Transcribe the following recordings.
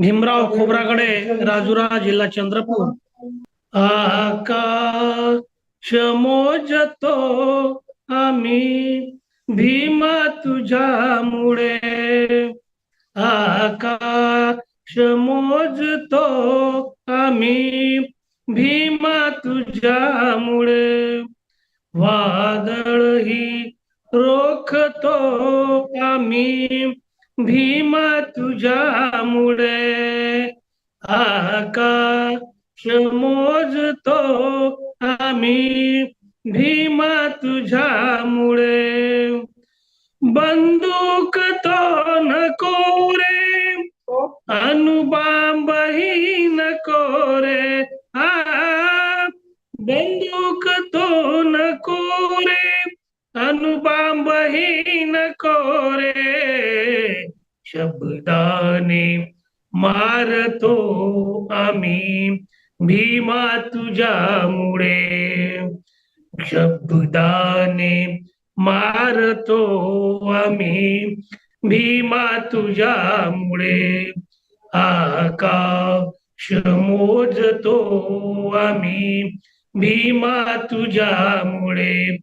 भीमराव खोब्रागडे राजुरा जिल्हा चंद्रपूर. आकाश मोजतो आम्ही भीमा तुझ्यामुळे. आकाश मोजतो आम्ही भीमा तुझ्यामुळे. वादळ ही रोखतो आम्ही भीमा तुझ्यामुळे आकाश मोजतो आम्ही भीमा तुझ्यामुळे बंदूक तो नको रे अणुबांबही नको रे हा बंदूक तो नको रे अणुबांबही नको रे शब्दाने मारतो आम्ही भीमा तुझ्यामुळे. शब्दाने मारतो आम्ही भीमा तुझ्यामुळे. आकाश मोजतो आम्ही भीमा तुझ्यामुळे.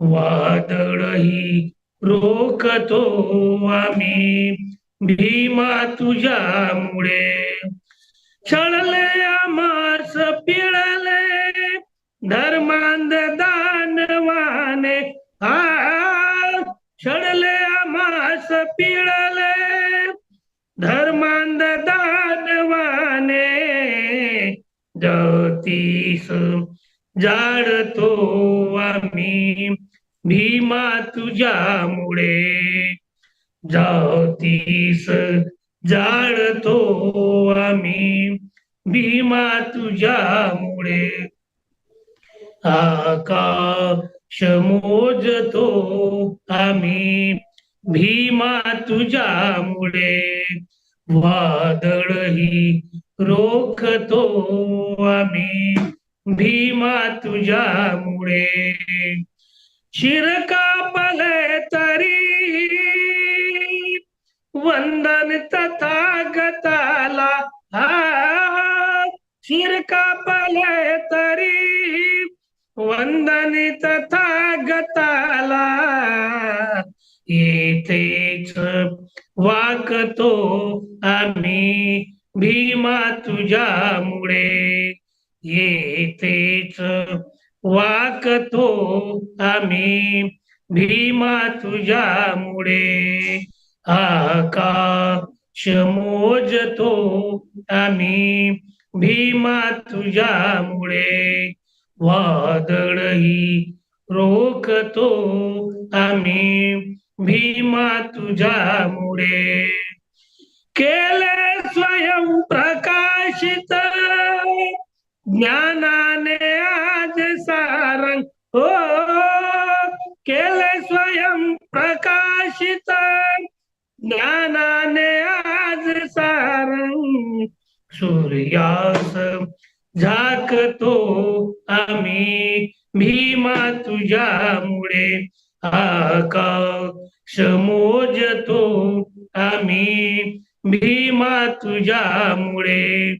वादळही रोखतो आम्ही. भीमा तुझ्यामुळे. छळले आमास पिळले धर्मांध दानवाने. हा छळले आमास पिळले धर्मांध दानवाने. ज्योतीस जाडतो आम्ही. भीमा तुझ्यामुळे. जातीस जाळतो आम्ही भीमा तुझ्यामुळे. आकाश मोजतो आम्ही भीमा तुझ्यामुळे. वादळही रोखतो आम्ही भीमा तुझ्यामुळे. शिरकापले तरी वंदन तथागताला हा शिरकापले तरी वंदन तथागताला येथेच वाकतो आम्ही भीमा तुझ्यामुळे येथेच वाकतो आम्ही भीमा तुझ्यामुळे. आकाश मोजतो आम्ही भीमा तुझ्यामुळे. वादळही रोखतो आम्ही भीमा तुझ्यामुळे. केले स्वयं प्रकाशित ज्ञानाने हो केले स्वयं प्रकाशित. ज्ञानाने आज सारंग सूर्यास झाकतो आम्ही. भीमा तुझ्यामुळे आकाश मोजतो आम्ही. भीमा तुझ्यामुळे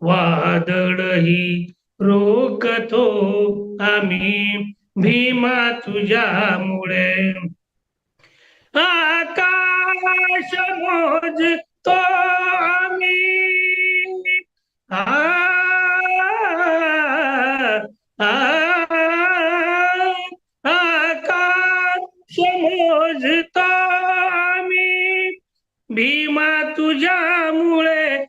वादळही रोखतो आम्ही भीमा तुझ्यामुळे आकाश मोजतो आम्ही आ, आ, आकाश मोजतो आम्ही भीमा तुझ्यामुळे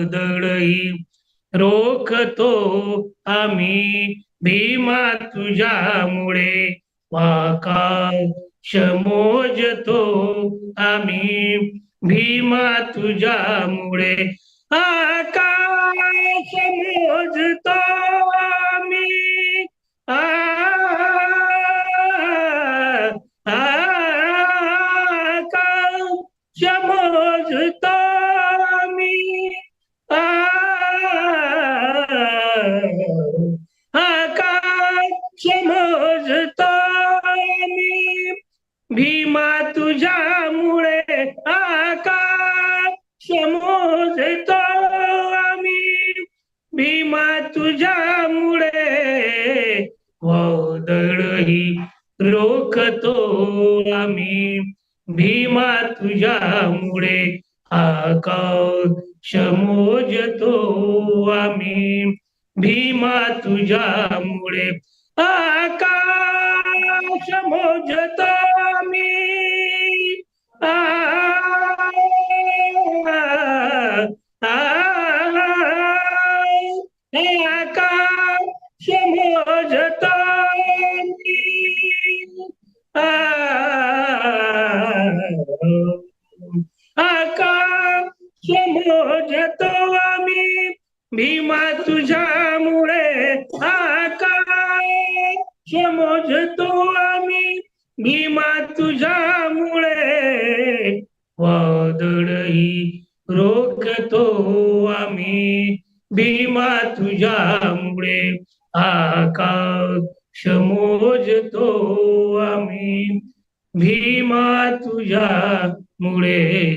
वादळही रोखतो आम्ही. भीमा तुझ्यामुळे आकाश मोजतो आम्ही. भीमा तुझ्यामुळे आकाश मोजतो आम्ही. आ, आकाश मोजतो प्रेमा तुझ्यामुळे आकाश समोजतो आम्ही. भीमा तुझ्यामुळे वादळही रोखतो आम्ही. भीमा तुझ्यामुळे आकाश समोजतो आम्ही. भीमा तुझ्यामुळे आकाश मोजतो. आकाश आम्ही भीमा तुझ्यामुळे आकाश मोजतो आम्ही भीमा तुझ्यामुळे. वादळही रोखतो आम्ही भीमा तुझ्यामुळे. आकाश मोजतो आम्ही भीमा तुझ्यामुळे.